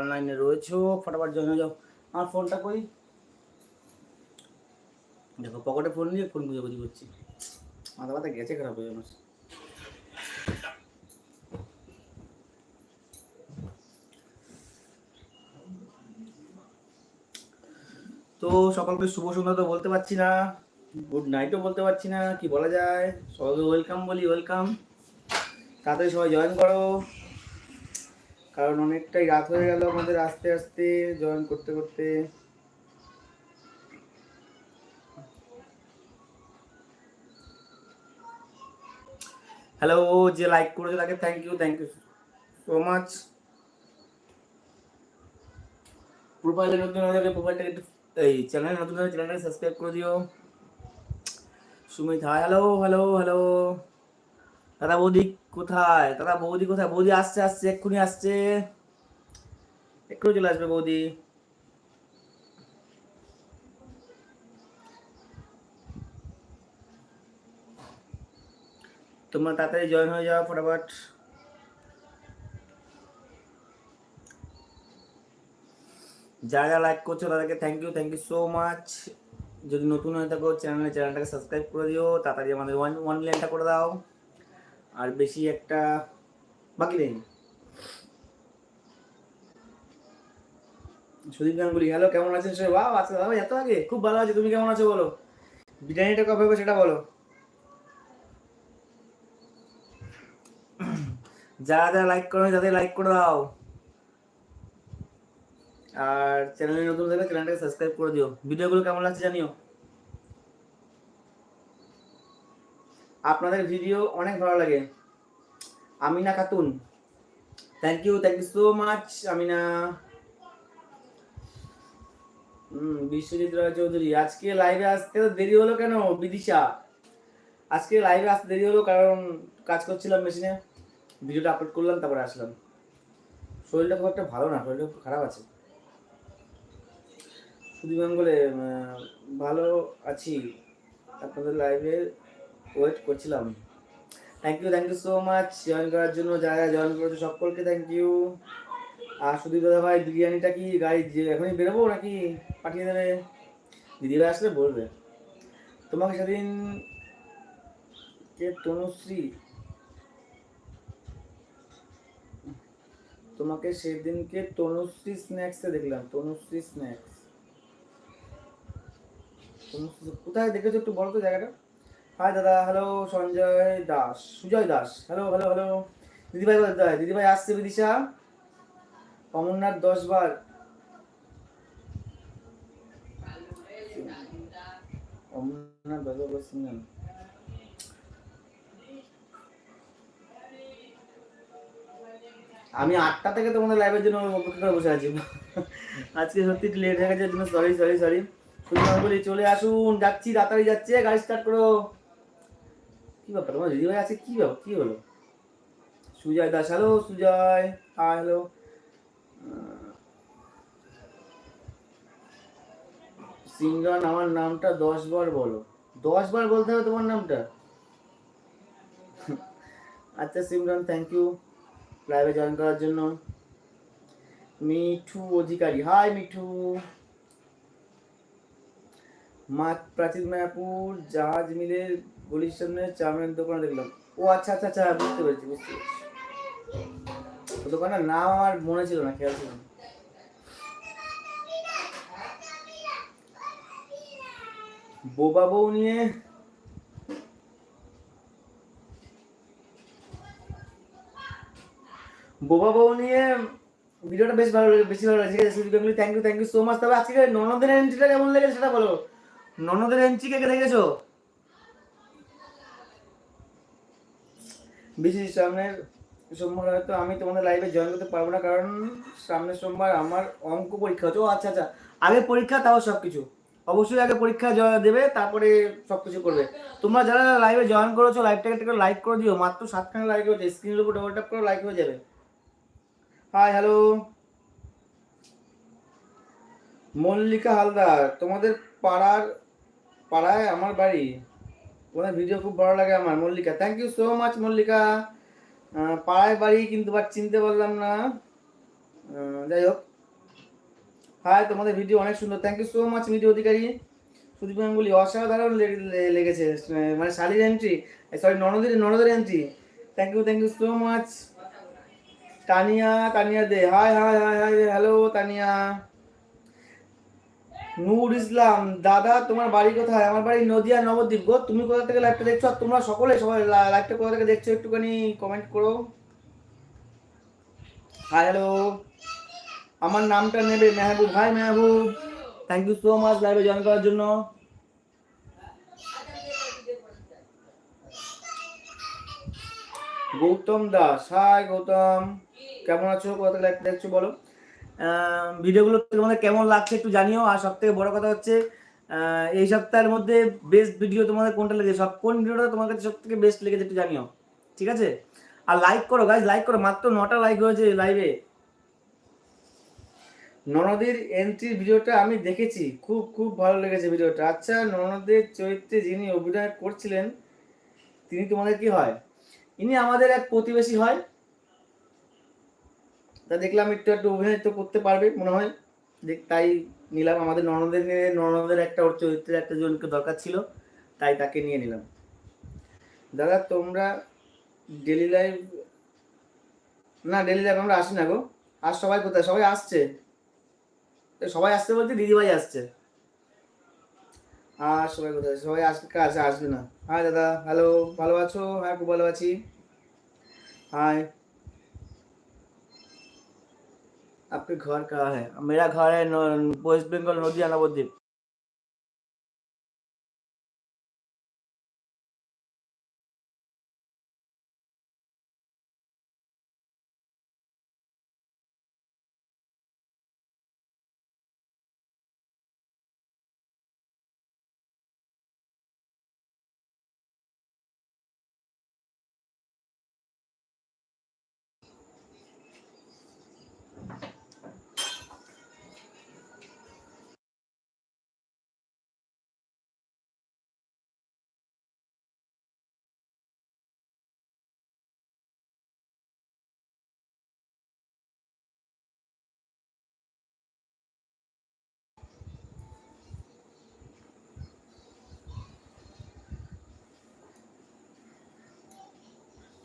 অনলাইনে রয়েছো, ফটাফট জয়েন হয়ে যাও। আমার ফোনটা কই? দেখো, পকেটে ফোন নিয়ে ফোন খুঁজে খুঁজি করছি। মাথা ব্যথা গেছে খারাপ হয়ে আমার তো সকলকে শুভ সন্ধ্যা তো বলতে পারছি না, গুড নাইটও বলতে পারছি না, কি বলা যায়? সবাইকে ওয়েলকাম বলি ওয়েলকাম তাড়াতাড়ি সবাই জয়েন করো। কারণ অনেকটাই রাত হয়ে গেল আমাদের আস্তে আস্তে জয়েন করতে করতে। হ্যালো যে লাইক করেছে তাকে thank you thank you so much প্রোফাইলে নতুন হয়ে যাবে প্রোফাইলটাকে একটু, এই চ্যানেলে নতুন হয়ে চ্যানেলটাকে সাবস্ক্রাইব করে দিও। Sumit hi hello hello hello দাদা বৌদি কোথায়? দাদা বৌদি কোথায়? বৌদি আসছে আসছে, এক্ষুনি আসছে। এক্ষুনি চলে আসবে বৌদি। তোমরা তাড়াতাড়ি জয়েন হয়ে যাও ফটাফট। যারা যারা লাইক করছ তাদেরকে thank you thank you so much যদি নতুন হয়ে থাকো চ্যানেলে চ্যানেলটাকে সাবস্ক্রাইব করে দিও। তাড়াতাড়ি আমাদের ওয়ান ওয়ান মিলিয়নটা করে দাও। আর বেশি একটা বাকি নেই। সুদীপ গাঙ্গুলি হ্যালো কেমন আছেন সে বাহ আজকে দাদা এত আগে। খুব ভালো আছে। তুমি কেমন আছো বলো? বিরিয়ানিটা কবে হবে সেটা বলো। যারা যারা লাইক করো তাদের লাইক করে দাও। আর চ্যানেলে নতুন থাকলে চ্যানেলটাকে সাবস্ক্রাইব করে দিও। ভিডিওগুলো কেমন লাগছে জানিও। আপনাদের ভিডিও অনেক ভালো লাগে। Amina Khatun. Thank you thank you so much Amina. Biswajit Roy Chowdhury, আজকে লাইভে আসতে দেরি হলো কেন, বিদিশা? আজকে লাইভে আসতে দেরি হলো কারণ কাজ করছিলাম মেশিনে ভিডিওটা আপলোড করলাম, তারপরে আসলাম। শরীরটা খুব একটা ভালো না, শরীরটা খুব খারাপ আছে। সুদীপ ভালো আছি। আপনাদের লাইভে ওয়েট করছিলাম। Thank you thank you so much join করার জন্য যারা জয়েন করেছে সকলকে থ্যাংক ইউ আর সুদীপ দাদা ভাই, বিরিয়ানিটা কি গাড়ি এখনই বেরোবো নাকি পাঠিয়ে দেবে? দিদি ভাই আসলে বলবে। তোমাকে সেদিন কে, তনুশ্রী? তোমাকে সেদিনকে তনুশ্রী স্ন্যাক্সে দেখলাম, তনুশ্রী স্ন্যাক্স কোথায় দেখেছ একটু বলো তো জায়গাটা? হাই দাদা। Hello Sanjay Das. Sujay Das. Hello hello hello দিদিভাই দিদিভাই আসছে বিদিশা। অমরনাথ দশ বার। আমি আটটা থেকে তোমাদের লাইভের জন্য অপেক্ষা করে বসে আছি। আজকে সত্যি লেট হয়ে গেছে সরি সরি সরি বলি, চলে আসুন। যাচ্ছি, তাড়াতাড়ি যাচ্ছে। গাড়ি স্টার্ট করো। কি ব্যাপার? তোমার দিদিভাই আছে? কি ব্যাপার? কি হলো? সুজয় দাস হ্যালো সুজয়। হ্যাঁ হ্যালো সিমরান, আমার নামটা দশ বার বলো। দশ বার বলতে হবে তোমার নামটা? আচ্ছা সিমরান থ্যাংক ইউ লাইভে জয়েন করার জন্য। মিঠু অধিকারী। হাই মিঠু। মা প্রাচীন মায়াপুর, জাহাজ মিলের গলির সামনে চাউমিনের দোকানে দেখলাম। ও আচ্ছা আচ্ছা আচ্ছা বুঝতে পেরেছি বুঝতে পেরেছি। ও দোকানের নাম আমার মনে ছিল না, খেয়াল ছিল না। বোবা বউ নিয়ে বোবা বউ নিয়ে ভিডিওটা বেশ ভালো লাগে বেশি ভালো লাগে ঠিক আছে Sujit Ganguly thank you thank you so much তবে আজকে ননদের এন্ট্রিটা কেমন লেগেছে সেটা বলো। ননদের এন্ট্রি কে দেখেছ? বিশেষ সামনের সোমবার হয়তো আমি তোমাদের লাইভে জয়েন করতে পারব না, কারণ সামনের সোমবার আমার অঙ্ক পরীক্ষা হচ্ছে। ও আচ্ছা আচ্ছা। আগে পরীক্ষা তাও সব কিছু অবশ্যই আগে পরীক্ষা দেবে, তারপরে সব কিছু করবে। তোমরা যারা লাইভে জয়েন করেছ লাইভটাকে একটা লাইক করে দিও। মাত্র সাতখানা লাইক হয়েছে। স্ক্রিনের উপর ডবল ট্যাপ করে লাইক হয়ে যাবে। হাই হ্যালো মল্লিকা হালদার, তোমাদের পাড়ার, পাড়ায় আমার বাড়ি? তোমার ভিডিও খুব ভালো লাগে আমার, Mallika. Thank you so much Mallika. পাড়ায় বাড়ি কিন্তু বাট চিনতে পারলাম না। যাই হোক। হাই তোমাদের ভিডিও অনেক সুন্দর। থ্যাংক ইউ সো মাচ মিটি অধিকারী। সুদীপ গাঙ্গুলি অসাধারণ লেগেছে। মানে শালির এন্ট্রি সরি ননদের ননদের entry thank you thank you so much Tania Tania De. Hi hi hi hi hello Tania. Noor Islam, দাদা, তোমার বাড়ি কোথায়? আমার বাড়ি নদিয়া, নবদ্বীপ গো। তুমি কোথা থেকে লাইভটা দেখছ? আর তোমরা সকলে সবাই লাইভটা কোথা থেকে দেখছ একটুখানি কমেন্ট করো। হাই হ্যালো আমার নামটা নেবে Mehboob. Hi Mehboob. Thank you so much লাইভে জয়েন করার জন্য। গৌতম দাস। হাই গৌতম। কেমন আছো? কোথা থেকে লাইভটা দেখছ বলো? ভিডিওগুলো তোমাদের কেমন লাগছে একটু জানিও। আর সব থেকে বড় কথা হচ্ছে এই সপ্তাহের মধ্যে বেস্ট ভিডিও তোমাদের কোনটা লেগেছে? সব কোন ভিডিওটা তোমার কাছে সব থেকে বেস্ট লেগেছে একটু জানিও। ঠিক আছে? আর লাইক করো গাইজ লাইক করো। মাত্র নটা লাইক হয়েছে লাইভে ননদের এন্ট্রির ভিডিওটা আমি দেখেছি। খুব খুব ভালো লেগেছে ভিডিওটা আচ্ছা ননদের চরিত্রে যিনি অভিনয় করছিলেন, তিনি তোমাদের কি হয়? ইনি আমাদের এক প্রতিবেশী হয়। তা দেখলাম একটু একটু অভিনয় তো করতে পারবে মনে হয়। তাই নিলাম, আমাদের ননদের নিয়ে, ননদের একটা ওর চরিত্রের একটা জনকে দরকার ছিল, তাই তাকে নিয়ে নিলাম। দাদা, তোমরা ডেলি লাইফ না ডেলি লাইফ আমরা আসি না গো। আর সবাই কোথায়? সবাই আসছে? সবাই আসছে বলতে দিদিভাই আসছে। আর সবাই কোথায়? সবাই আসবে কাছে আসবে না। হ্যাঁ দাদা হ্যালো ভালো আছো? হ্যাঁ খুব ভালো আছি। हाय आपके घर कहाँ है? मेरा घर है वेस्ट बंगाल नदिया नवद्वीप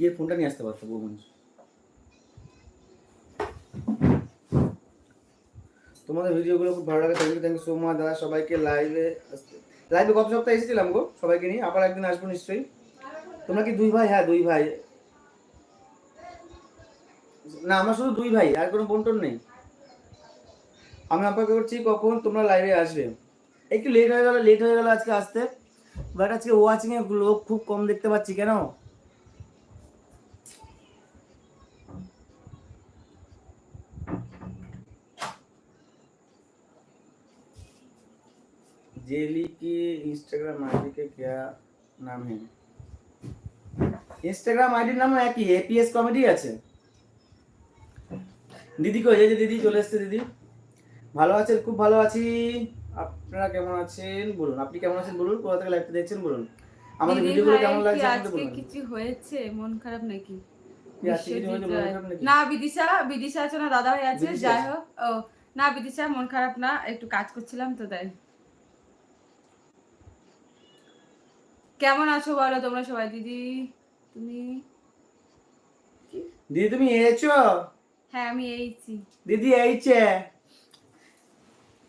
ये ফোনটা নিয়ে আসতে পারতো বউ তোমাদের ভিডিওগুলো খুব ভালো লাগে thank you thank you so much দাদা, সবাইকে লাইভে আসতে। লাইভে গত সপ্তাহে এসেছিলাম গো সবাইকে নিয়ে, আবার একদিন আসব নিশ্চয়ই। তোমরা কি দুই ভাই? হ্যাঁ দুই ভাই। না, আমরা শুধু দুই ভাই, আর কোনো বন্টন নেই। আমি অপেক্ষা করছি কখন তোমরা লাইভে আসবে। একটু লেট হয়ে গেল লেট হয়ে গেল আজকে আসতে। বাট আজকে ওয়াচিং এ লোক খুব কম দেখতে পাচ্ছি, কেন? जेली की इंस्टाग्राम आईडी के क्या नाम है ইনস্টাগ্রাম আইডির নাম একই এপিএস কমেডি আছে দিদি কই এই যে দিদি চলে এসেছে দিদি ভালো আছেন খুব ভালো আছি আপনারা কেমন আছেন বলুন আপনি কেমন আছেন বলুন কোথা থেকে লাইভটা দেখছেন বলুন আমাদের দিদি ভিডিওগুলো ভাই, কেমন কি লাগছে আমাদের আজকে বলুন কিছু হয়েছে মন খারাপ নাকি কি আজকে কিছু হয়েছে? মন খারাপ নাকি? না বিদিশা বিদিশা আছে না দাদা ভাই আছে বিদিশা যাই আছে? হোক ও না বিদিশা মন খারাপ না একটু কাজ করছিলাম তো তাই কেমন আছো বলো তোমরা সবাই দিদি? তুমি? দিদি তুমি এসেছ? হ্যাঁ আমি এইছি। দিদি এইছে।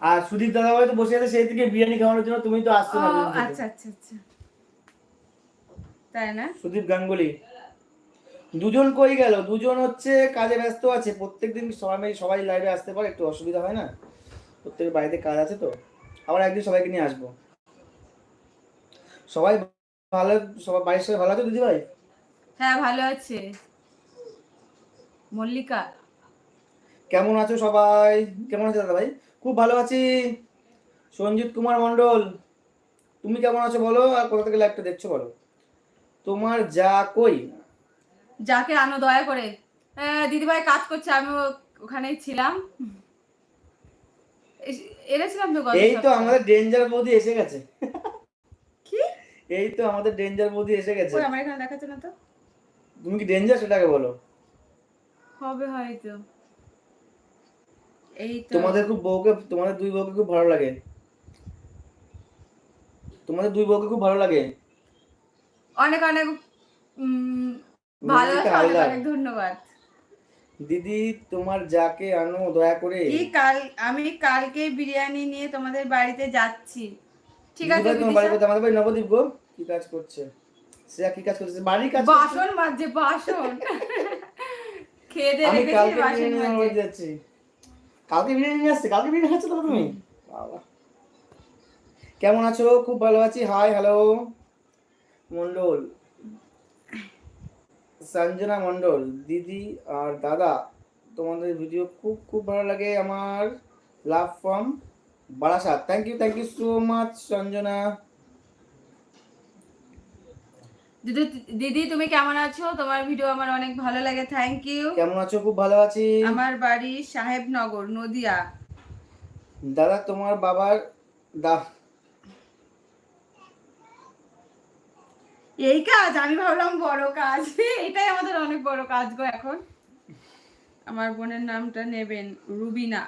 আর সুদীপ দাদা ভাই তো বসে আছে সেই থেকে বিরিয়ানি খাওয়ানোর জন্য তুমি তো আসছো না আচ্ছা আচ্ছা আচ্ছা। তাই না? সুদীপ গাঙ্গুলি। দুজন কই গেল? দুজন হচ্ছে কাজে ব্যস্ত আছে। প্রত্যেকদিন সবাই মিলে সবাই লাইভে আসতে পারে একটু অসুবিধা হয় না? প্রত্যেকের বাড়িতে কাজ আছে তো। আবার একদিন সবাইকে নিয়ে আসব। সবাই ভালো সবাই বাড়ির সবাই ভালো আছে দিদি ভাই? হ্যাঁ ভালো আছে। মল্লিকা? কেমন আছো সবাই? কেমন আছো দাদা ভাই? খুব ভালো আছি। সঞ্জিত কুমার মণ্ডল তুমি কেমন আছো বলো? আর কোথা থেকে লাইভটা দেখছ বলো? তোমার যা কই? যাকে আনো দয়া করে। দিদি ভাই কাজ করছে আমি ওখানেই ছিলাম। এস- এনেছিলাম তো এই তো আমাদের ডেঞ্জার বৌদি এসে গেছে। এই তো আমাদের ডেঞ্জার বৌদি এসে গেছে। ওই আমার এখানে দেখাচ্ছে না তো? তুমি কি ডেঞ্জার সেটাকে বলো। হবে হয়তো। এই তো। তোমাদের খুব বউকে তোমাদের দুই বউকে খুব ভালো লাগে। তোমাদের দুই বউকে খুব ভালো লাগে। অনেক অনেক ভালো অনেক ধন্যবাদ। দিদি তোমার যাকে আনো দয়া করে। কি কাল আমি কালকে বিরিয়ানি নিয়ে তোমাদের বাড়িতে যাচ্ছি। ঠিক আছে তোমার বাড়ি? আমাদের বাড়ি নবদ্বীপ গো। কি কাজ করছে? শ্রেয়া কি কাজ করছে? বাড়ির কাজ বাসন মাজছে বাসন। খেয়ে দিয়ে রেখেছি বাসন মাজছে। যাচ্ছি। কালকে বিরিয়ানি নিয়ে আসছে? কালকে বিরিয়ানি খাচ্ছ তো তুমি কেমন আছো? খুব ভালো আছি। Hi hello Mondal. Sanjana Mondal দিদি আর দাদা তোমাদের ভিডিও খুব খুব ভালো লাগে আমার love from Barasat. Thank you thank you so much Sanjana. দিদি দিদি তুমি কেমন আছো? তোমার ভিডিও আমার অনেক ভালো লাগে থ্যাংক ইউ কেমন আছো? খুব ভালো আছি। আমার বাড়ি সাহেবনগর নদিয়া। দাদা তোমার বাবার দা এই কাজ আমি ভাবলাম বড় কাজ। এটাই আমাদের অনেক বড় কাজ গো এখন। আমার বোনের নামটা নেবেন রুবিনা।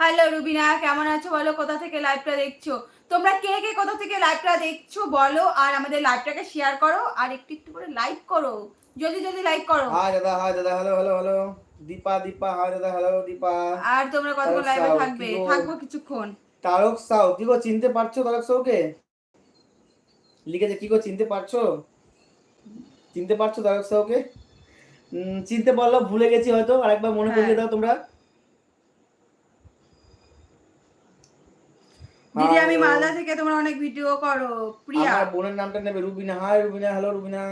হ্যালো রুবিনা কেমন আছো? বলো কোথা থেকে লাইভটা দেখছ? তোমরা কে কে কোথা থেকে লাইভটা দেখছ বলো আর আমাদের লাইভটাকে শেয়ার করো আর একটু একটু করে লাইক করো। জলদি জলদি লাইক করো। হাই দাদা হাই দাদা hello hello hello Deepa Deepa hi দাদা হ্যালো দীপা। আর তোমরা কতক্ষণ লাইভে থাকবে? থাকব কিছুক্ষণ। তারক সাউ কি গো চিনতে পারছ তারক সাউকে? লিখেছে কি গো চিনতে পারছ? চিনতে পারছ তারক সাউকে? চিনতে পারল ভুলে গেছি হয়তো আরেকবার মনে করিয়ে হ্যাঁ। দাও তোমরা। দিদি আমি মালদা থেকে তোমরা অনেক ভিডিও করো প্রিয়া। আমার বোনের নামটা নেবে Rubina. Hi Rubina hello Rubina.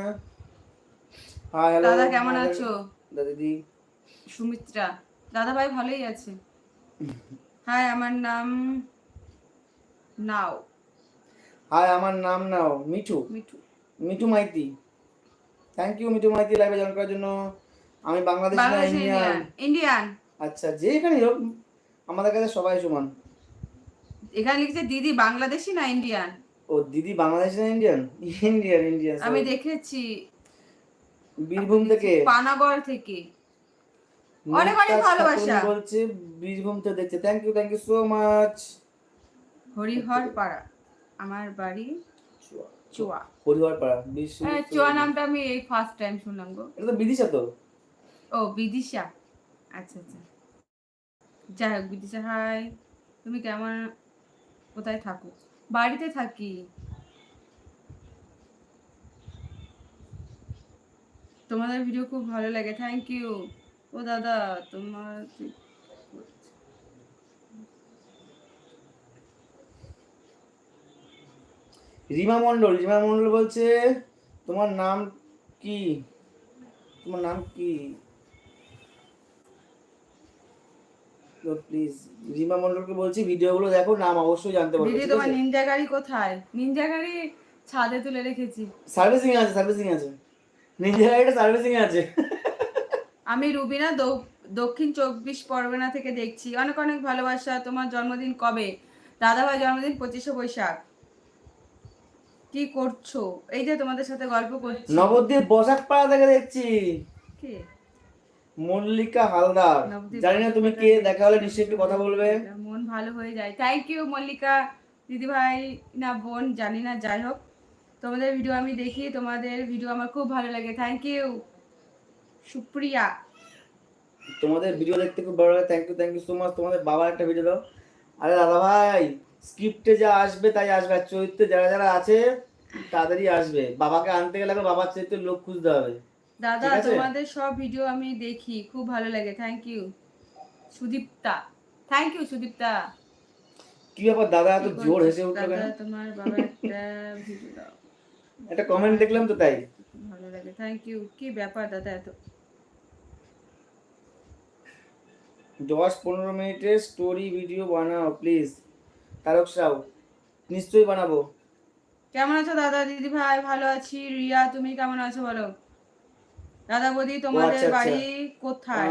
Hi hello দাদা কেমন আছো? দিদি সুমিত্রা। দাদা ভাই ভালোই আছে। হ্যাঁ আমার নাম নাও। হাই আমার নাম নাও মিঠু। মিঠু। মিঠু মাইতি। থ্যাংক ইউ মিঠু মাইতি লাইভে জয়েন করার জন্য। আমি বাংলাদেশ ইন্ডিয়ান ইন্ডিয়ান ইন্ডিয়ান আচ্ছা যেখানে হোক আমাদের কাছে সবাই সমান। এখানে লিখছে দিদি বাংলাদেশি না ইন্ডিয়ান ও দিদি বাংলাদেশ না ইন্ডিয়ান ইন্ডিয়ান ইন্ডিয়ান আমি দেখেছি। বীরভূম থেকে? পানাগড় থেকে। অনেক অনেক ভালোবাসা। বলছে বীরভূম থেকে দেখছে। Thank you thank you so much Harihar Para আমার বাড়ি চোয়া। পরিবার পাড়া হ্যাঁ চোয়া নামটা আমি এই ফার্স্ট টাইম শুনলাম গো। এটা তো বিদিশা তো? ও বিদিশা। আচ্ছা আচ্ছা। যাই হোক বিদিশা হাই তুমি কেমন? কোথায় থাকো বাড়িতে থাকি। তোমাদের ভিডিও খুব ভালো লাগে। থ্যাংক ইউ ও দাদা, তোমার রিমা মন্ডল রিমা মন্ডল বলছে, তোমার নাম কি? তোমার নাম কি? প্লিজ রিমা বলছি ভিডিওগুলো দেখো নাম অবশ্যই জানতে পারবে দিদি তোমার নিনজা গাড়ি কোথায়? নিনজা গাড়ি ছাদে তুলে রেখেছি। সার্ভিসিং আছে সার্ভিসিং আছে। নিজের গাড়িটা সার্ভিসিং আছে। আমি রুবিনা দক্ষিণ চব্বিশ পরগনা থেকে দেখছি। অনেক অনেক ভালোবাসা। তোমার জন্মদিন কবে? দাদাভাই জন্মদিন পঁচিশে বৈশাখ। কি করছ? এই যে তোমাদের সাথে গল্প করছি। নবদ্বীপ বসাক পাড়া থেকে দেখছি। কে? মল্লিকা হালদার। জানি না তুমি কে দেখা হলে নিশ্চয়ই একটু কথা বলবে। মন ভালো হয়ে যায়। Thank you Mallika. দিদি ভাই না বোন জানি না যাই হোক। তোমাদের ভিডিও আমি দেখি তোমাদের ভিডিও আমার খুব ভালো লাগে। Thank you Supriya. তোমাদের ভিডিও দেখতে খুব ভালো লাগে। Thank you thank you so much তোমাদের বাবার একটা ভিডিও দাও। আরে দাদা ভাই স্ক্রিপ্টে যা আসবে তাই আসবে। আর চরিত্রে যারা যারা আছে তাদেরই আসবে। বাবাকে আনতে গেলে বাবার চরিত্রের লোক খুঁজতে হবে। দাদা তোমাদের সব ভিডিও আমি দেখি খুব ভালো লাগে thank you Sudipta thank you Sudipta. কি ব্যাপার দাদা এত জোর? হেসে উঠল কেন? দাদা তোমার বাবা একটা ভিডিও দাও। একটা কমেন্ট দেখলাম তো তাই। ভালো লাগে থ্যাংক ইউ কি ব্যাপার দাদা এত? দশ পনেরো মিনিটের স্টোরি ভিডিও বানাও প্লিজ তারক সাউ নিশ্চয়ই বানাবো। কেমন আছো দাদা দিদি ভাই ভালো আছি। রিয়া তুমি কেমন আছো বলো? দাদা বৌদি তোমাদের আচ্ছা, আচ্ছা। বাড়ি কোথায়?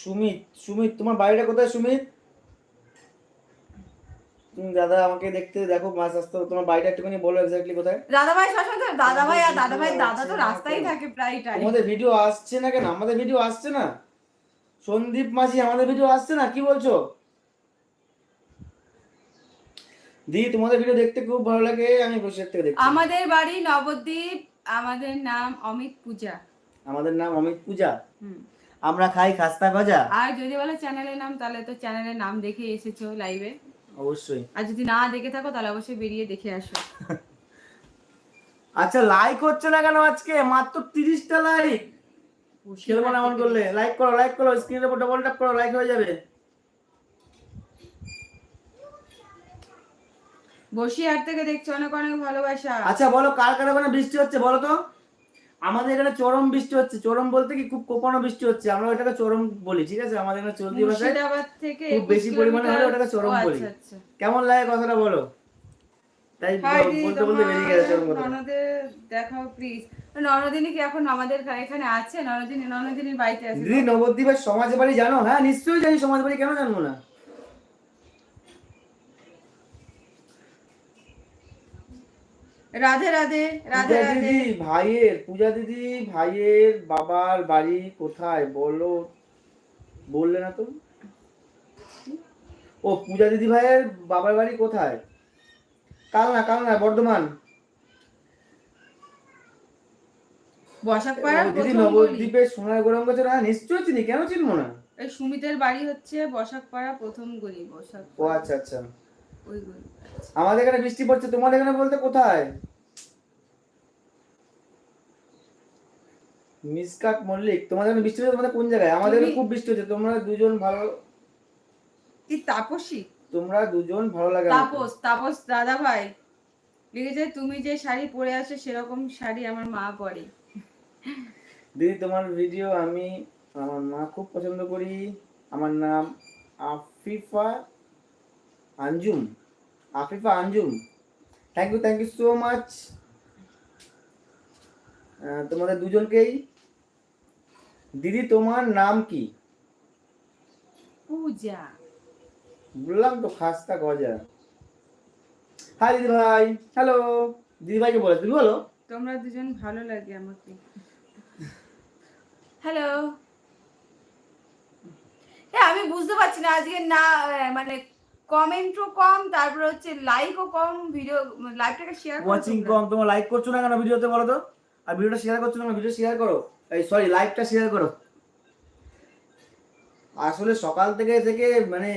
সুমিত সুমিত তোমার বাড়িটা কোথায় সুমিত? দাদা আমাকে দেখতে দেখো মাছ আসতে তোমার বাড়িটা একটুখানি বলো এক্স্যাক্টলি কোথায়। দাদা ভাই সবসময় দাদা ভাই আর দাদা ভাই দাদা তো রাস্তায় থাকে প্রায় টাইম তোমাদের ভিডিও আসছে না কেন? আমাদের ভিডিও আসছে না? সন্দীপ মাঝি আমাদের ভিডিও আসছে না? কি বলছো? দি তোমাদের ভিডিও দেখতে খুব ভালো লাগে আমি বসে থেকে দেখছি। আমাদের বাড়ি নবদ্বীপ আমাদের নাম অমিত পূজা। আমাদের নাম অমিত পূজা। আমরা খাই খাস্তা গজা। আর যদি বলো চ্যানেলের নাম তাহলে তো চ্যানেলের নাম দেখে এসেছ লাইভে। অবশ্যই। আর যদি না দেখে থাকো তাহলে অবশ্যই বেরিয়ে দেখে আসো। আচ্ছা লাইক হচ্ছে না কেন আজকে? মাত্র তিরিশটা লাইক খেলব না এমন করলে। লাইক করো লাইক করো স্ক্রিনের উপর ডবল ট্যাপ করো লাইক হয়ে যাবে। বসিরহাট থেকে দেখছ অনেক অনেক ভালোবাসা। আচ্ছা বলো কার কার ওখানে বৃষ্টি হচ্ছে বলো তো। আমাদের এখানে চরম বৃষ্টি হচ্ছে চরম বলতে কি খুব কোপানো বৃষ্টি হচ্ছে আমরা ওটাকে চরম বলি ঠিক আছে? আমাদের এখানে চলতি ভাষায় থেকে খুব বেশি পরিমাণে হলে ওটাকে চরম বলি। আচ্ছা, আচ্ছা। কেমন লাগে কথাটা বলো? তাই বলতে বলতে বেরিয়ে গেছে চরম কথা দেখাও প্লিজ কি এখন আমাদের এখানে আছে? ননদিনী ননদিনীর বাড়িতে আছে দিদি নবদ্বীপের সমাজ বাড়ি জানো? হ্যাঁ নিশ্চয়ই জানি সমাজ বাড়ি কেন জানব না? রাধে রাধে রাধে দিদি ভাইয়ের পূজা দিদি ভাইয়ের বাবার বাড়ি কোথায় বলো? বললে না তো? ও পূজা দিদি ভাইয়ের বাবার বাড়ি কোথায়? কাল না কাল না বর্ধমান দিদি নবদ্বীপের সোনার গরম গাছের হ্যাঁ নিশ্চয়ই চিনি কেন চিনবো না? এই সুমিতের বাড়ি হচ্ছে বসাক পাড়া প্রথম গলি বসাক ও আচ্ছা আচ্ছা। আমাদের এখানে বৃষ্টি পড়ছে তোমাদের এখানে বলতে কোথায়? মিসকাট মল্লিক তোমাদের এখানে বৃষ্টি হচ্ছে তোমাদের কোন জায়গায়? আমাদের এখানে খুব বৃষ্টি হচ্ছে তোমরা দুজন ভালো কি তাপসী? তোমরা দুজন ভালো লাগে তাপস তাপস দাদা ভাই লিখেছে তুমি যে শাড়ি পরে আছো সেরকম শাড়ি আমার মা পরে। দিদি তোমার ভিডিও আমি আমার মা খুব পছন্দ করি। আমার নাম Afifa Anjum. Afifa Anjum thank you thank you so much তোমাদের দুজনকেই। দিদি তোমার নাম কি? পূজা। বললাম তো খাস্তা গজা। হাই দিদি ভাই। হ্যালো দিদি ভাইকে বলে তুমি বলো। তোমরা দুজন ভালো লাগে আমাকে। হ্যালো আমি বুঝতে পারছি না আজকে না মানে কমেন্টও কম তারপরে হচ্ছে লাইকও কম ভিডিও লাইভটাকে শেয়ার ওয়াচিং কম তোমরা লাইক করছ না কেন ভিডিওতে বলো তো? আর ভিডিওটা শেয়ার করছ না ভিডিও শেয়ার করো। এই সরি লাইভটা শেয়ার করো। আসলে সকাল থেকে থেকে মানে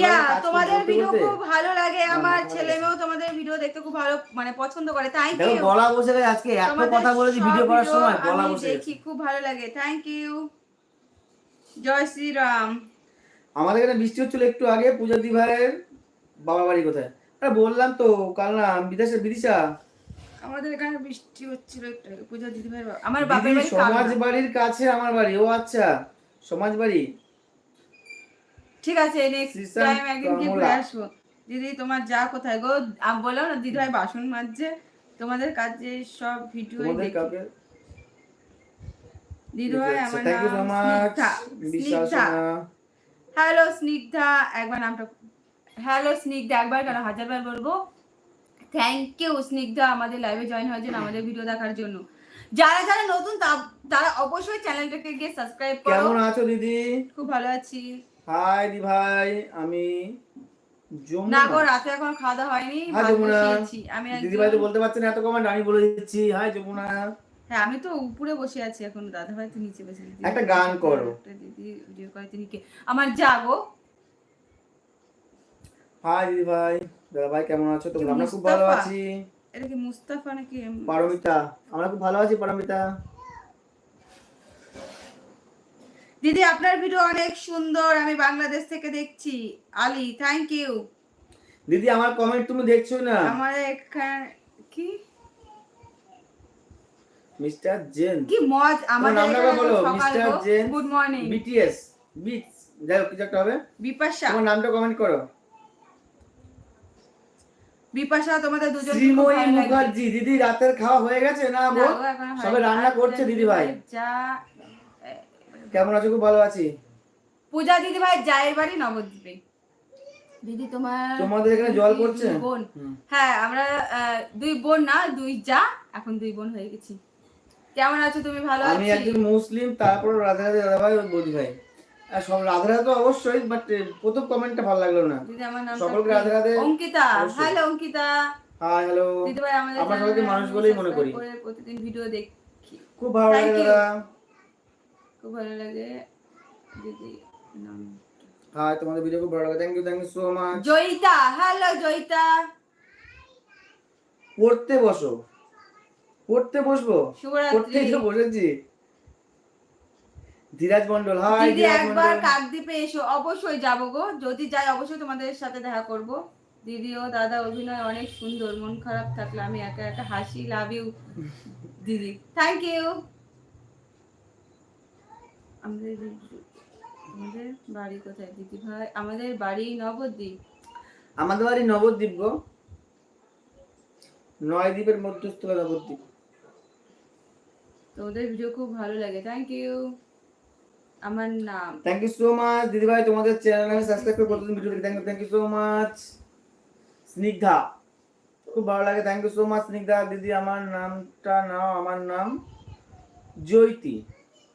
কাজ তোমাদের ভিডিও খুব ভালো লাগে। আমার ছেলে মেয়েও তোমাদের ভিডিও দেখতে খুব ভালো মানে পছন্দ করে। থ্যাংক ইউ গলা বসে গেছে আজকে। এত কথা বলেছি ভিডিও করার সময় গলা বসে দেখি খুব ভালো লাগে। থ্যাংক ইউ জয় শ্রীরাম। আমাদের এখানে বৃষ্টি হচ্ছিল একটু আগে পূজা দি ভাইয়ের বাবা বাড়ি কোথায়? আরে বললাম তো কাল না বিদেশে বিদিশা? আমাদের এখানে বৃষ্টি হচ্ছিল একটু পূজা দিদি ভাই আমার বাপের বাড়ি সমাজ বাড়ির কাছে আমার বাড়ি ও আচ্ছা সমাজ বাড়ি? ঠিক আছে নেক্সট টাইম একদিন কি ঘুরে। আসব। দিদি তোমার যা কোথায় গো? আমি বললাম না দিদি ভাই বাসন মাজছে তোমাদের কাছে সব ভিডিও দেখি। দিদি ভাই আমার নাম স্নিগ্ধা। হ্যালো স্নিগ্ধা একবার নামটা হ্যালো স্নিগ্ধা একবার কেন হাজারবার বলব? থ্যাংক ইউ স্নিগ্ধা আমাদের লাইভে জয়েন হওয়ার জন্য আমাদের ভিডিও দেখার জন্য। যারা যারা নতুন তারা অবশ্যই চ্যানেলটাকে গিয়ে সাবস্ক্রাইব করো। কেমন আছো দিদি? খুব ভালো আছি। হাই দি ভাই আমি না গো রাতে এখন খাওয়া দাওয়া হয়নি আমি দিদি ভাই তো বলতে পারছেন এত কমেন্ট আমি বলে দিচ্ছি। হাই যমুনা। হ্যাঁ আমি তো উপরে বসে আছি এখন দাদা ভাই তো নিচে বসে একটা গান করো। দিদি ভিডিও করে তিনি কে? আমার যাগো হাই দিদি ভাই দাদা ভাই কেমন আছো? তোমরা আমরা খুব ভালো আছি। এটা কি মুস্তাফা নাকি পারমিতা আমরা খুব ভালো আছি পারমিতা। দিদি আপনার ভিডিও অনেক সুন্দর আমি বাংলাদেশ থেকে দেখছি। আলি থ্যাংক ইউ দিদি আমার কমেন্ট তুমি দেখছ না। আমার এখানে কি? মিস্টার জেন। কি মজ আমাদের নামটা বলো, Mr. জেন। গুড মর্নিং বিটিএস বিটস যাই হোক কিছু একটা হবে। বিপাশা। তোমার নামটা কমেন্ট করো। বিপাশা তোমাদের দুজন শ্রীময়ী মুখার্জি দিদি রাতের খাওয়া হয়ে গেছে না গো সবে রান্না করছে দিদি ভাই কেমন আছো? খুব ভালো আছি। পূজা দিদি ভাই জায়ের বাড়ি নবদ্বীপে। দিদি তোমার তোমাদের এখানে জল পড়ছে? বোন। হ্যাঁ আমরা দুই বোন না দুই যা এখন দুই বোন হয়ে গেছি। কেমন আছো? তুমি ভালো আমি একজন মুসলিম তারপর রাধা রাধা দাদা ভাই ও বৌদি ভাই আর সব রাধে রাধে তো অবশ্যই বাট প্রথম কমেন্টটা ভালো লাগল না। দিদি আমার নাম সকলকে Radhe Radhe. Ankita. Hello Ankita. Hi hello দিদি ভাই আমাদের আমরা সবাইকে মানুষ বলেই মনে করি। প্রতিদিন ভিডিও দেখি। খুব ভালো লাগে দাদা। খুব ভালো লাগে। দিদি নাম হাই তোমাদের ভিডিও খুব ভালো লাগে। Thank you thank you so much Joyita. Hello Joyita. পড়তে বসো। পড়তে বসবো? পড়তেই তো বসেছি। ধীরাজ মন্ডল হাই দিদি একবার কাকদ্বীপে এসো অবশ্যই যাব গো। যদি যাই অবশ্যই তোমাদের সাথে দেখা করব। দিদি ও দাদা অভিনয় অনেক সুন্দর মন খারাপ থাকলে আমি একা একা হাসি লাভ ইউ দিদি। থ্যাংক ইউ আমাদের আমাদের বাড়ি কোথায় দিদি ভাই? আমাদের বাড়ি নবদ্বীপ। আমাদের বাড়ি নবদ্বীপ গো। নয় দ্বীপের মধ্যস্থলে নবদ্বীপ। তোমাদের ভিডিও খুব ভালো লাগে। থ্যাংক ইউ আমার নাম থ্যাংক ইউ সো মাচ দিদি ভাই তোমাদের চ্যানেল আমি সাবস্ক্রাইব করে প্রতিদিন ভিডিও দেখি। Thank you thank you so much Snigdha খুব ভালো লাগে। Thank you so much Snigdha. দিদি আমার নামটা নাও আমার নাম জয়তি।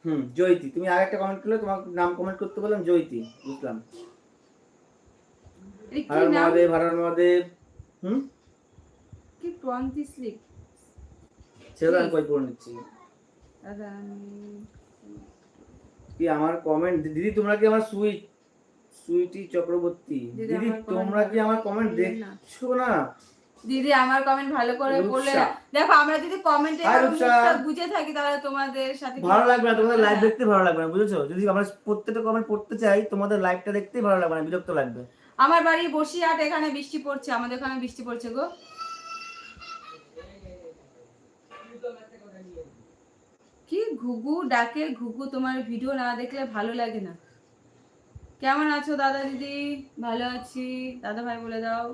হুম জয়তি। তুমি আরেকটা কমেন্ট করলে তোমার নাম কমেন্ট করতে বললাম জয়তি। বুঝলাম। মহাদেব মহাদেব। হুম? কি ক্রান্তি স্লিপ? সেটা আমি কই পড়ে নিচ্ছি? কি আমার কমেন্ট দিদি তোমরা কি আমার সুইট সুইটি চক্রবর্তী? দিদি, তোমরা কি আমার কমেন্ট দেখছ না? দিদি আমার কমেন্ট ভালো করে না। দেখো আমরা যদি কমেন্টে। বুঝে থাকি তাহলে তোমাদের সাথে ভালো লাগবে না? তোমাদের লাইভ হ্যাঁ। দেখতে ভালো লাগবে না বুঝেছ? যদি আমরা প্রত্যেকটা কমেন্ট পড়তে চাই তোমাদের লাইভটা দেখতেই ভালো লাগবে না বিরক্ত লাগবে। আমার বাড়ি বসিরহাট এখানে বৃষ্টি পড়ছে। আমাদের এখানে বৃষ্টি পড়ছে গো। কি ঘুঘু ডাকে ঘুঘু তোমার ভিডিও না দেখলে ভালো লাগে না। কেমন আছো দাদা দিদি? ভালো আছি। দাদা ভাই বলে দাও।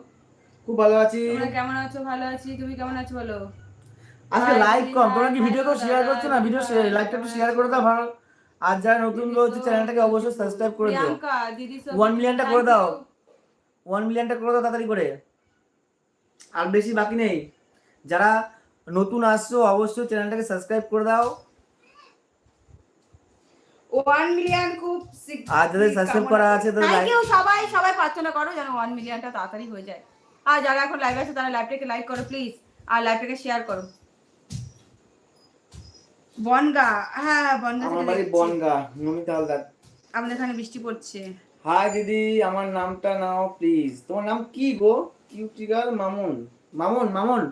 খুব ভালো আছি। তোমরা কেমন আছো? ভালো আছি। তুমি কেমন আছো বলো? আজকে লাইক কম। তোমরা কি ভিডিও hi, শেয়ার করছ? না ভিডিও লাইকটা একটু শেয়ার করে দাও ভালো। আর যারা নতুন রয়েছে so- চ্যানেলটাকে অবশ্যই সাবস্ক্রাইব করে দাও। One millionটা করে দাও। ওয়ান মিলিয়নটা করে দাও তাড়াতাড়ি করে। আর বেশি বাকি নেই। যারা নতুন আসছো অবশ্যই চ্যানেলটাকে সাবস্ক্রাইব করে দাও। ওয়ান মিলিয়ন খুব আর যাদের subscribe করা আছে থ্যাংক like- ইউ সবাই সবাই প্রার্থনা করো যেন ওয়ান মিলিয়নটা তাড়াতাড়ি হয়ে যায়। আর যারা এখন লাইভ আছে তারা লাইভটাকে লাইক করো প্লিজ আর লাইভটাকে শেয়ার করো। বনগা হ্যাঁ বনগা আমার বাড়ি বনগা নমিতা হালদার। আমাদের এখানে বৃষ্টি পড়ছে। হাই দিদি আমার নামটা নাও প্লিজ তোমার নাম কি গো? Cutie girl Mamun. Mamun Mamun.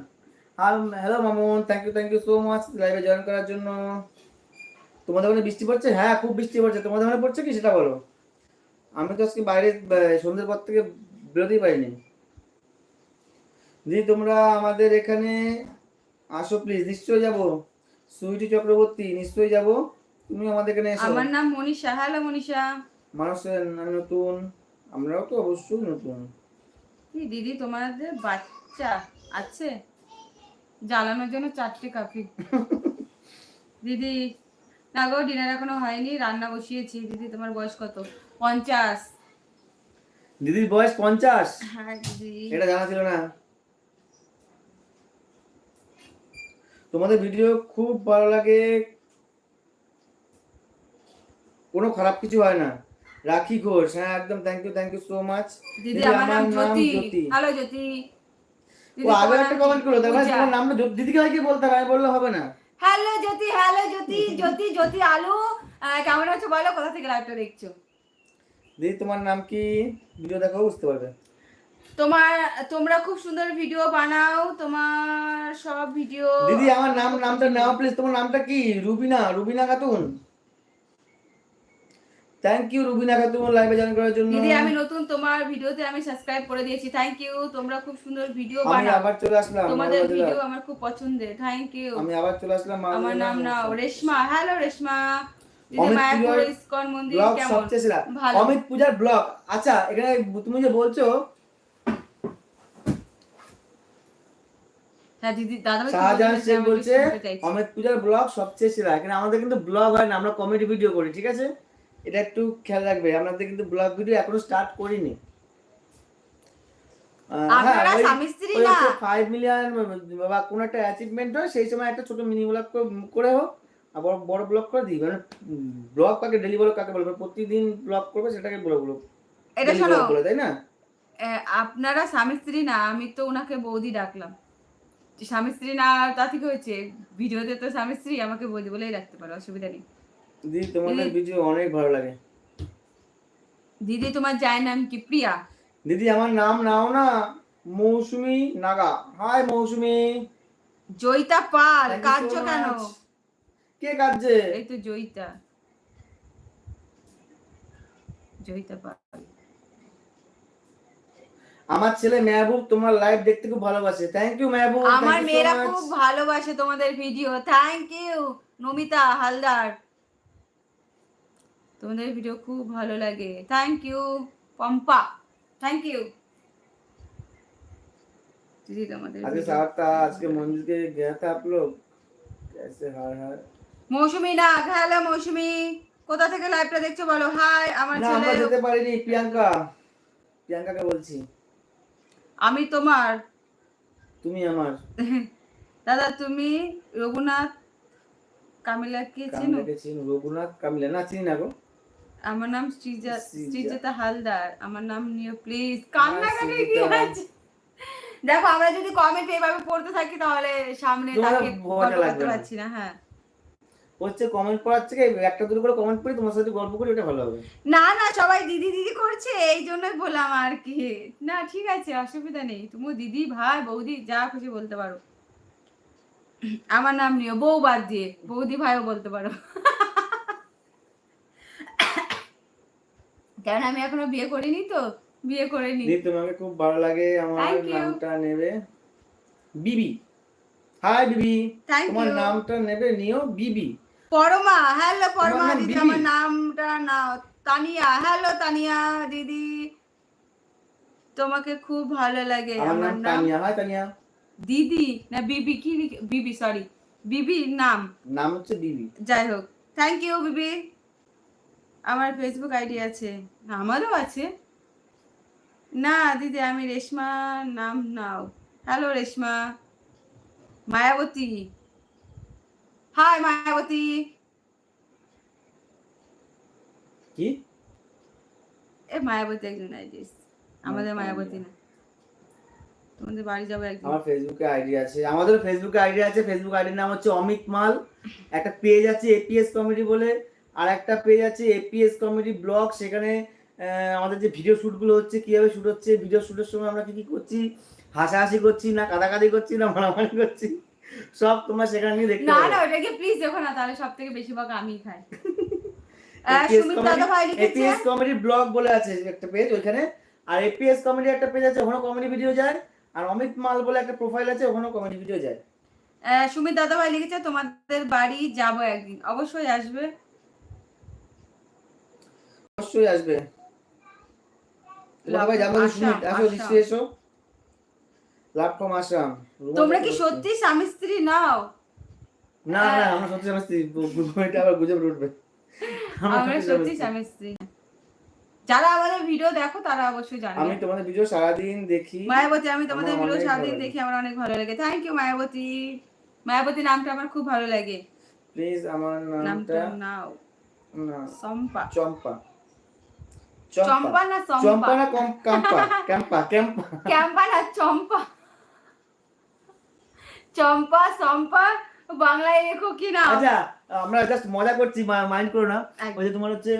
Hello Mamun. Thank you thank you so much লাইভে জয়েন করার জন্য। তোমাদের ওখানে বৃষ্টি পড়ছে? হ্যাঁ খুব বৃষ্টি পড়ছে। তোমাদের ওখানে পড়ছে কি সেটা বলো? আমি তো আজকে বাইরে সন্ধ্যের পর থেকে বেরোতেই পারিনি। দিদি তোমরা আমাদের এখানে আসো প্লিজ নিশ্চয়ই যাব। সুইটি চক্রবর্তী নিশ্চয়ই যাব। তুমি আমাদের এখানে এসো। আমার নাম মনীষা। হ্যালো মনীষা। মানুষের নাম নতুন। আমরাও তো অবশ্যই নতুন। কি দিদি তোমাদের বাচ্চা আছে? জ্বালানোর জন্য চারটে কাপি। দিদি না গো ডিনার এখনও হয়নি রান্না বসিয়েছি। দিদি তোমার বয়স কত? পঞ্চাশ। দিদির বয়স পঞ্চাশ? হ্যাঁ দিদি। এটা জানা ছিল না। তোমাদের ভিডিও খুব ভালো লাগে। কোনো খারাপ কিছু হয় না। রাখি ঘোষ হ্যাঁ একদম thank you thank you so much দিদি আমার নাম জ্যোতি। হ্যালো জ্যোতি। ও আগে একটা কমেন্ট করল তারপরে তোমার জ্যোতি- দিদিকে কি বলতে হবে আমি বললে হবে না। হ্যালো জ্যোতি হ্যালো জ্যোতি জ্যোতি জ্যোতি আলু। কেমন আছো বলো? কোথা থেকে লাইভটা দেখছ? দিদি তোমার নাম কি? ভিডিও দেখো বুঝতে পারবে। তোমার তোমরা খুব সুন্দর ভিডিও বানাও। তোমার সব ভিডিও দিদি আমার নাম নামটা নাও প্লিজ তোমার নামটা কি? রুবিনা রুবিনা খাতুন? থ্যাংক ইউ রুবিনা খাতুন লাইভে জয়েন করার জন্য। দিদি আমি নতুন তোমার ভিডিওতে আমি সাবস্ক্রাইব করে দিয়েছি। থ্যাংক ইউ তোমরা খুব সুন্দর ভিডিও বানাও। আমি আবার চলে আসলাম তোমাদের ভিডিও আমার খুব পছন্দের। থ্যাংক ইউ আমি আবার চলে আসলাম আমার নাম। নাও রেশমা। হ্যালো রেশমা। অমিত পূজার ব্লগ আচ্ছা এখানে তুমি যে বলছো হ্যাঁ শাহজাহান শেখ বলছে অমিত পূজার ব্লগ সবচেয়ে সেরা। এখানে আমাদের কিন্তু ব্লগ হয় না আমরা কমেডি ভিডিও করি ঠিক আছে? এটা একটু খেয়াল রাখবে আমাদের কিন্তু ব্লগ ভিডিও এখনও স্টার্ট করিনি। হ্যাঁ, ফাইভ মিলিয়ন বা কোনো একটা অ্যাচিভমেন্ট হয় সেই সময় একটা ছোট মিনি ব্লগ করে হোক আবার বড় ব্লগ করে দিই মানে ব্লগ কাকে ডেলি ব্লগ কাকে বলবে প্রতিদিন ব্লগ করবে সেটাকে ব্লগ ব্লগ এটা শোনো। বলে তাই না? আপনারা স্বামী স্ত্রী না আমি তো ওনাকে বৌদি ডাকলাম। স্বামী স্ত্রী না তা থেকে হয়েছে। ভিডিওতে তো স্বামী স্ত্রী আমাকে বৌদি বলেই রাখতে পারো অসুবিধা নেই। দিদি তোমাদের ভিডিও অনেক ভালো লাগে। দিদি তোমার যায় নাম কি? প্রিয়া? দিদি আমার নাম নাও না মৌসুমি নাগা। হাই মৌসুমি। জয়িতা পাল কাঁদছো কেন? কে কাঁদছে? এই তো জয়িতা। জয়িতা পাল। আমার ছেলে মেহবুব তোমার লাইভ দেখতে খুব ভালোবাসে। Thank you Mehboob. আমার মেয়েরা খুব ভালোবাসে তোমাদের video thank you Namita Haldar. তোমাদের ভিডিও খুব ভালো লাগে thank you Pompa thank you দিদি তোমাদের আজকে video- साथ था आज के मंदिर के गया था आप लोग कैसे हाय हाय মৌসুমি না হ্যালো মৌসুমি কোথা থেকে লাইভটা দেখছো বলো হাই আমার না আমরা ছেলে যেতে পারিনি প্রিয়াঙ্কা প্রিয়াঙ্কাকে বলছি আমি তোমার তুমি আমার দাদা তুমি রঘুনাথ কামিলা কে চেনো কামিলাকে চিনি রঘুনাথ কামিলা না চিনি না গো আমার নাম শ্রীজা শ্রীজা। শ্রীজাতা হালদার। আমার নাম নিও প্লিজ কান্নাকাটি কি আছে? দেখো আমরা যদি কমেন্ট এভাবে পড়তে থাকি তাহলে সামনে তাকে করতে। পারছি না হ্যাঁ। হচ্ছে কমেন্ট পড়ার থেকে একটা দুটো করে কমেন্ট পড়ি তোমার সাথে গল্প করি ওটা ভালো হবে। না না সবাই দিদি দিদি করছে এই জন্যই বললাম আর কি। না ঠিক আছে অসুবিধা নেই। তুমি দিদি ভাই বৌদি যা খুশি বলতে পারো। আমার নাম নিও বউ বাদ দিয়ে। বৌদি ভাইও বলতে পারো। কারণ আমি এখনও বিয়ে করিনি তো বিয়ে করিনি। দিদি তোমাকে খুব ভালো লাগে আমার নামটা নেবে। বিবি। হাই বিবি। তোমার নামটা নেবে নিও বিবি। পরমা হ্যালো পরমা দিদি আমার নামটা নাও তানিয়া হ্যালো তানিয়া দিদি। তোমাকে খুব ভালো লাগে আমার নাম তানিয়া। হাই তানিয়া। দিদি না বিবি কি বিবি সরি বিবির নাম। নাম হচ্ছে বিবি। যাই হোক থ্যাংক ইউ বিবি। আমার ফেসবুক আইডি আছে। আমারও আছে। না দিদি আমি রেশমা নাম নাও। হ্যালো রেশমা। মায়াবতী। হাই মায়াবতী। কি? এ মায়াবতী একজন আইডি আমাদের মায়াবতী না। তোমাদের বাড়ি যাব একদিন। আমার ফেসবুকে আইডি আছে। আমাদের ফেসবুকে আইডি আছে। ফেসবুক আইডির নাম হচ্ছে অমিত মাল। একটা পেজ আছে এপিএস কমেডি বলে। আর একটা পেজ আছে এপিএস কমেডি ব্লগ সেখানে আমাদের যে ভিডিও শ্যুটগুলো হচ্ছে কীভাবে শ্যুট হচ্ছে ভিডিও শ্যুটের সময় আমরা কি কি করছি? হাসাহাসি করছি না কাদাকাদি করছি না মারামারি করছি? সব তোমরা সেখানে গিয়ে দেখতে না না ওটাকে প্লিজ দেখো না তাহলে সব থেকে বেশিরভাগ আমি খাই। এপিএস কমেডি ব্লগ বলে আছে একটা পেজ ওইখানে। আর এপিএস কমেডি একটা পেজ আছে ওখানে কমেডি ভিডিও যায়। আর অমিত মাল বলে একটা প্রোফাইল আছে ওখানেও কমেডি ভিডিও যায়। সুমিত দাদা ভাই লিখেছে তোমাদের বাড়ি যাব একদিন। অবশ্যই আসবে। অবশ্যই আসবে। আসো। এসো। আসাম। তোমরা কি সত্যি স্বামী স্ত্রী নাও? না না আমরা সত্যি সত্যি এটা আবার গুজব উঠবে আমরা সত্যি স্বামী স্ত্রী। যারা আমাদের ভিডিও দেখো তারা অবশ্যই জানে আমি তোমাদের ভিডিও সারাদিন দেখি। মায়াবতী আমি তোমাদের ভিডিও সারাদিন দেখি আমার অনেক ভালো লাগে। Thank you Mayawati. মায়াবতী নামটা আমার খুব ভালো লাগে। প্লিজ আমার নামটা নাও। না সম্পা চম্পা। চম্পা। না চম্পা? চম্পা না কম কাম্পা। ক্যাম্পা ক্যাম্পা ক্যাম্পা না চম্পা? চম্পা সম্পা বাংলায় লেখো কি না আচ্ছা আমরা জাস্ট মজা করছি মাইন্ড করো না। ওই যে তোমার হচ্ছে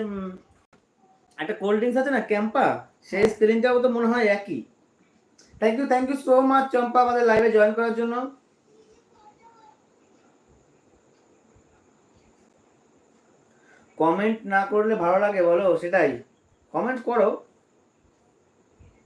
একটা কোল্ড ড্রিঙ্কস আছে না ক্যাম্পা সেই স্পেলিংটাও তো মনে হয় একই। Thank you thank you so much Champa আমাদের লাইভে জয়েন করার জন্য। কমেন্ট না করলে ভালো লাগে বলো সেটাই। কমেন্ট করো